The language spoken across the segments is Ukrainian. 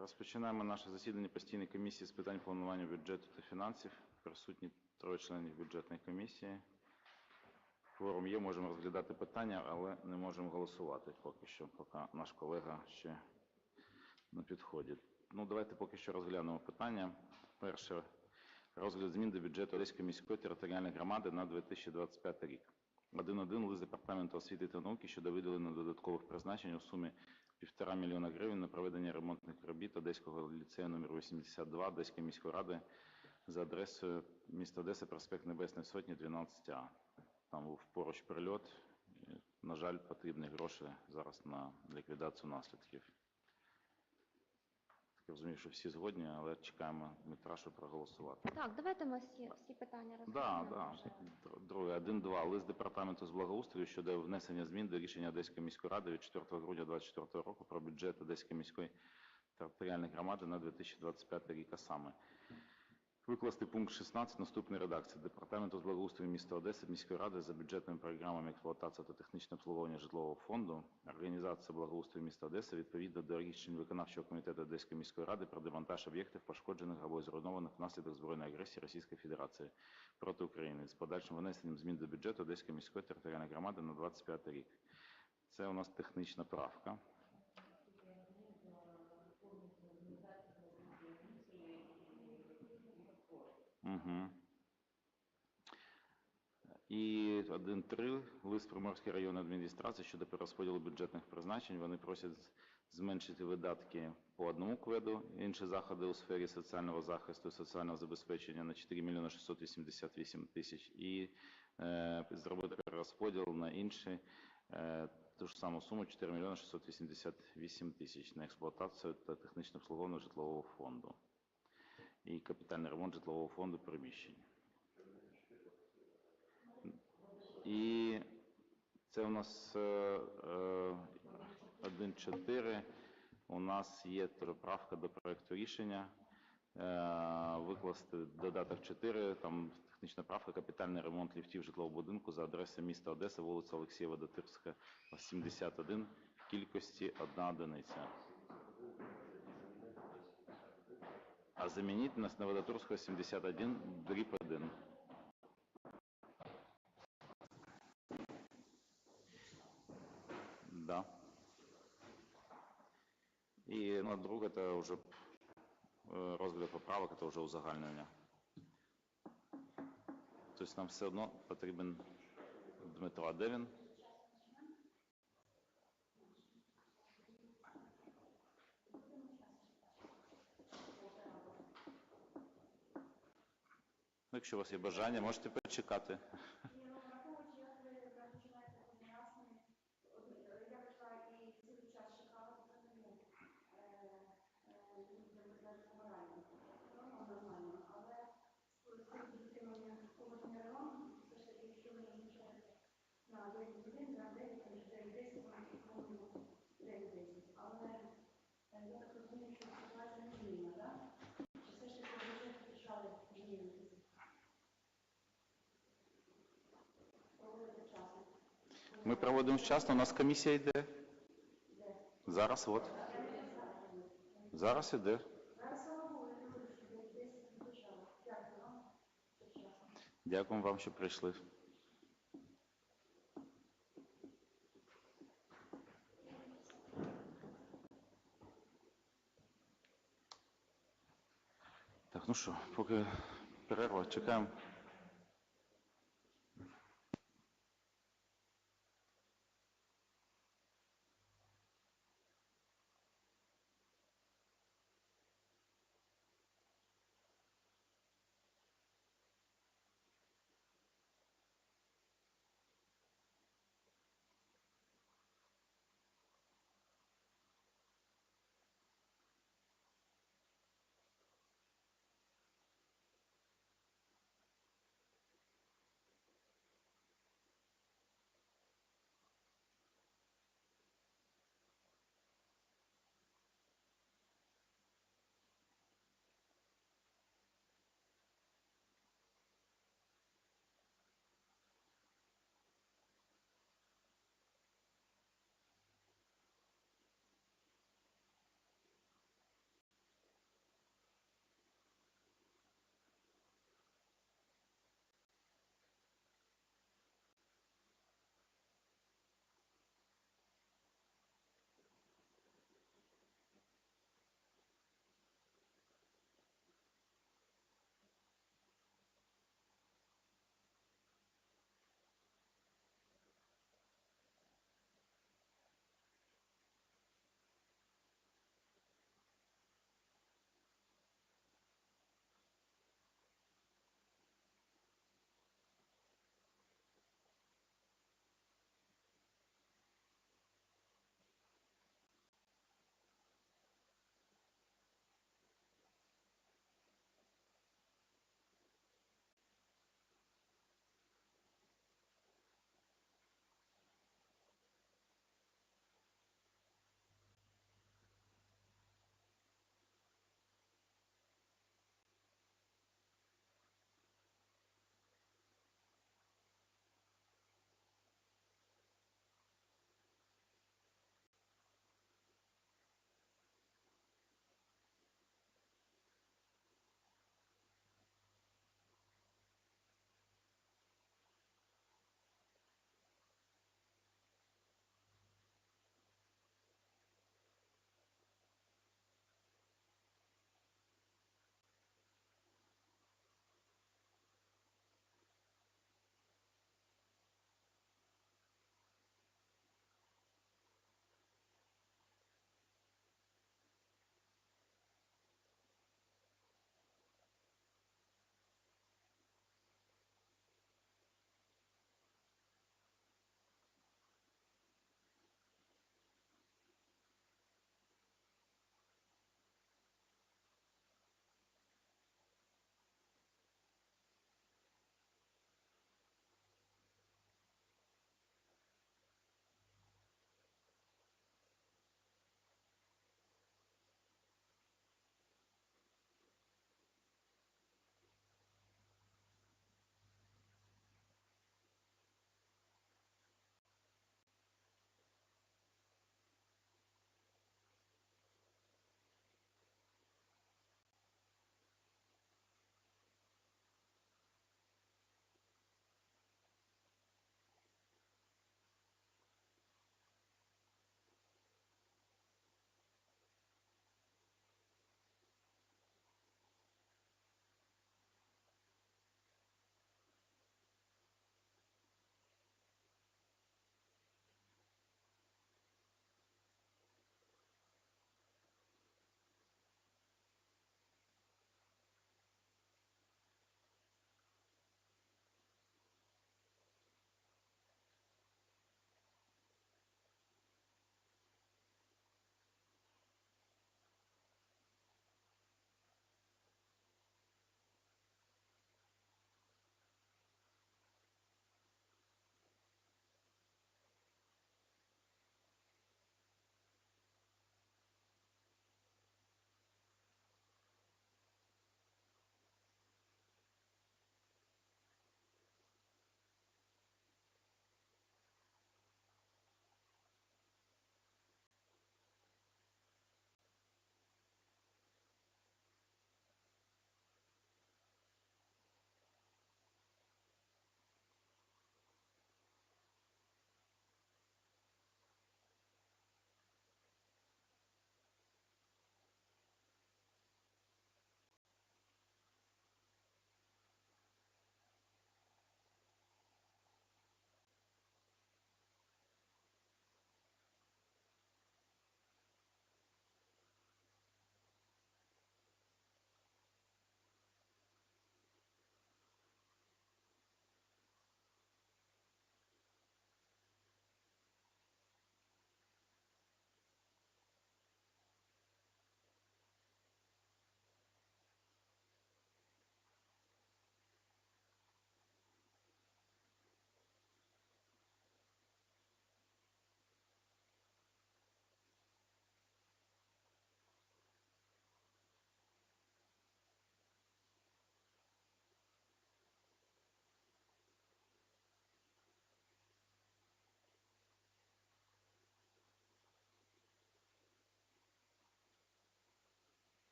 Розпочинаємо наше засідання постійної комісії з питань планування бюджету та фінансів. Присутні троє членів бюджетної комісії. Форум є, можемо розглядати питання, але не можемо голосувати поки що, поки наш колега ще на підході. Ну, давайте поки що розглянемо питання. Перше, розгляд змін до бюджету Одеської міської територіальної громади на 2025 рік. 1.1 лист департаменту освіти та науки щодо виділення додаткових призначень у сумі 1,5 мільйона гривень на проведення ремонтних робіт Одеського ліцею номер 82 Одеської міської ради за адресою міста Одеса, проспект Небесної Сотні, 12А. Там був поруч прильот. На жаль, потрібні гроші зараз на ліквідацію наслідків. Так розумію, що всі згодні, але чекаємо Дмитра, щоб проголосувати. Так, давайте ми всі, всі питання Да, розглянемо. да. вже. Др- Друге, 1.2. Лист департаменту з благоустрою щодо внесення змін до рішення Одеської міської ради від 4 грудня 2024 року про бюджет Одеської міської територіальної громади на 2025 рік, а саме. Викласти пункт 16 наступної редакції. Департаменту з благоустрою міста Одеси, міської ради за бюджетними програмами експлуатації та технічне обслуговування житлового фонду, організація благоустрою міста Одеси відповідно до рішень виконавчого комітету Одеської міської ради про демонтаж об'єктів, пошкоджених або зруйнованих внаслідок збройної агресії Російської Федерації проти України з подальшим внесенням змін до бюджету Одеської міської територіальної громади на 25 рік. Це у нас технічна правка. Угу. І 1.3. Лист Приморської районної адміністрації щодо перерозподілу бюджетних призначень. Вони просять зменшити видатки по одному кведу, інші заходи у сфері соціального захисту і соціального забезпечення на 4 мільйони 688 тисяч і е, зробити перерозподіл на інші е, ту ж саму суму 4 мільйони 688 тисяч на експлуатацію та технічне обслуговування житлового фонду і капітальний ремонт житлового фонду приміщень. І це у нас е, е, 1.4. У нас є правка до проекту рішення. Е, Викласти додаток 4, там технічна правка, капітальний ремонт ліфтів житлового будинку за адресою міста Одеса, вулиця Олексієва Дотирська, 71, в кількості одна одиниця. А замінити нас на Водотурського 71, дріб 1. Да. І ну, друге, це вже е, розгляд поправок, це вже узагальнення. Тобто нам все одно потрібен Дмитро, а Якщо у вас є бажання, можете почекати. Ні, ну е, ну, е, е. Ну, нормально, але з ви назначаєте на 9 годин, на 9, там, 9 10, там, по-моєму, 9 10. Але е, я так розумію, що ситуація не змінна, так? Чи все ж таки бюджет почали змінюватися? Проводити часом. Ми проводимо вчасно, у нас комісія йде. Зараз от. Зараз іде. Дякую вам, що прийшли. Так, ну що, поки перерва, чекаємо.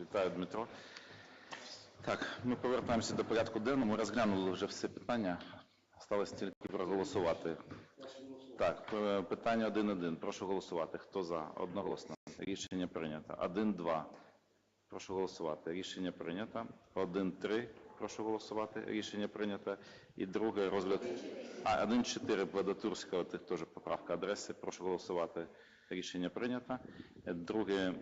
Вітаю, Дмитро. Так, ми повертаємося до порядку денного. Розглянули вже всі питання. Осталось тільки проголосувати. Так, питання 1.1. Прошу голосувати. Хто за? Одноголосно. Рішення прийнято. 1.2. Прошу голосувати. Рішення прийнято. 1.3. Прошу голосувати. Рішення прийнято. І друге розгляд. А, 1.4 Плодотурського, тих теж поправка адреси. Прошу голосувати. Рішення прийнято. Друге, е,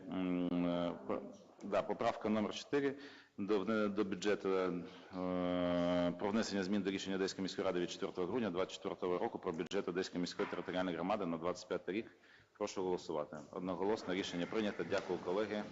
да, поправка номер 4 до, до бюджету е, про внесення змін до рішення Одеської міської ради від 4 грудня 2024 року про бюджет Одеської міської територіальної громади на 25 рік. Прошу голосувати. Одноголосне рішення прийнято. Дякую, колеги.